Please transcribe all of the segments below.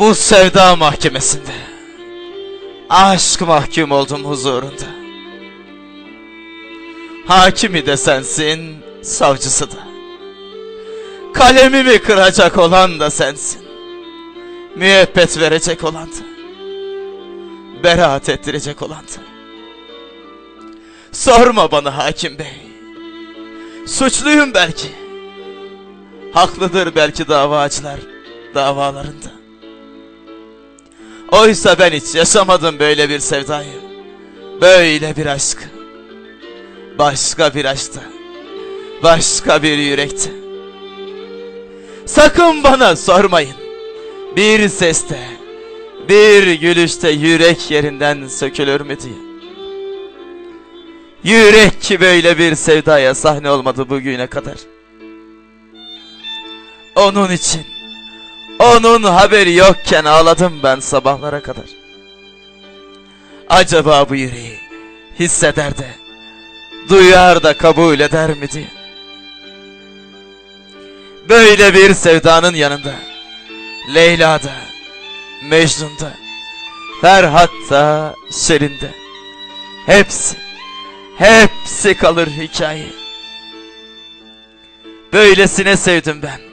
Bu sevda mahkemesinde aşk mahkum oldum huzurunda. Hakimi de sensin, savcısı da. Kalemimi kıracak olan da sensin. Müebbet verecek olan da. Beraat ettirecek olan da. Sorma bana hakim bey. Suçluyum belki. Haklıdır belki davacılar davalarında. Oysa ben hiç yaşamadım böyle bir sevdayı. Böyle bir aşkı. Başka bir aşkta. Başka bir yürekte. Sakın bana sormayın. Bir seste, bir gülüşte yürek yerinden sökülür mü diye. Yürek ki böyle bir sevdaya sahne olmadı bugüne kadar. Onun için, onun haberi yokken ağladım ben sabahlara kadar. Acaba bu yüreği hisseder de, duyar da kabul eder mi diye. Böyle bir sevdanın yanında, Leyla'da, Mecnun'da, Ferhat'ta, Şirin'de, hepsi, hepsi kalır hikaye. Böylesine sevdim ben.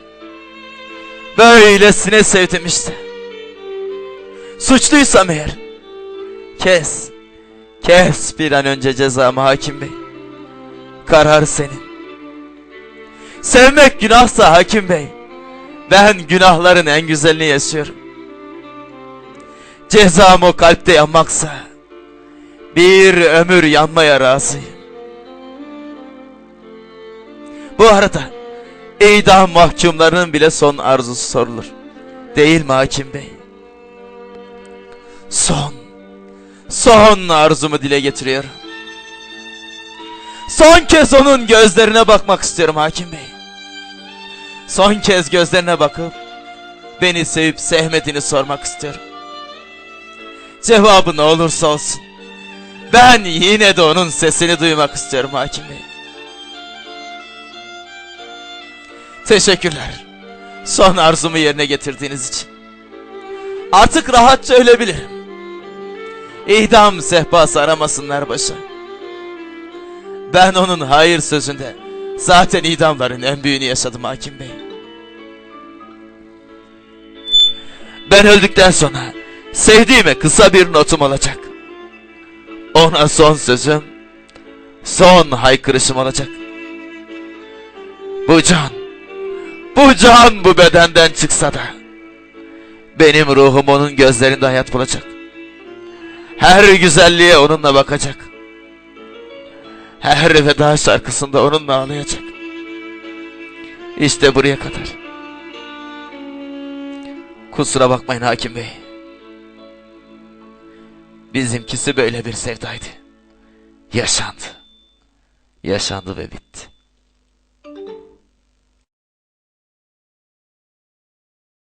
Böylesine sevdim işte. Suçluysam eğer, kes, kes bir an önce cezamı hakim bey. Karar senin. Sevmek günahsa hakim bey. Ben günahların en güzelini yaşıyorum. Cezam o kalpte yanmaksa bir ömür yanmaya razıyım. Bu arada idam mahkumlarının bile son arzusu sorulur. Değil mi hakim bey? Son, son arzumu dile getiriyorum. Son kez onun gözlerine bakmak istiyorum hakim bey. Son kez gözlerine bakıp beni sevip sevmediğini sormak istiyorum. Cevabı ne olursa olsun. Ben yine de onun sesini duymak istiyorum hakim bey. Teşekkürler. Son arzumu yerine getirdiğiniz için. Artık rahatça ölebilirim. İdam sehpası aramasınlar başa. Ben onun hayır sözünde zaten idamların en büyüğünü yaşadım hakim bey. Ben öldükten sonra sevdiğime kısa bir notum olacak. Ona son sözüm, son haykırışım olacak. Bu can, bu can bu bedenden çıksa da benim ruhum onun gözlerinde hayat bulacak. Her güzelliğe onunla bakacak. Her veda şarkısında onunla ağlayacak. İşte buraya kadar. Kusura bakmayın hakim bey. Bizimkisi böyle bir sevdaydı. Yaşandı. Yaşandı ve bitti.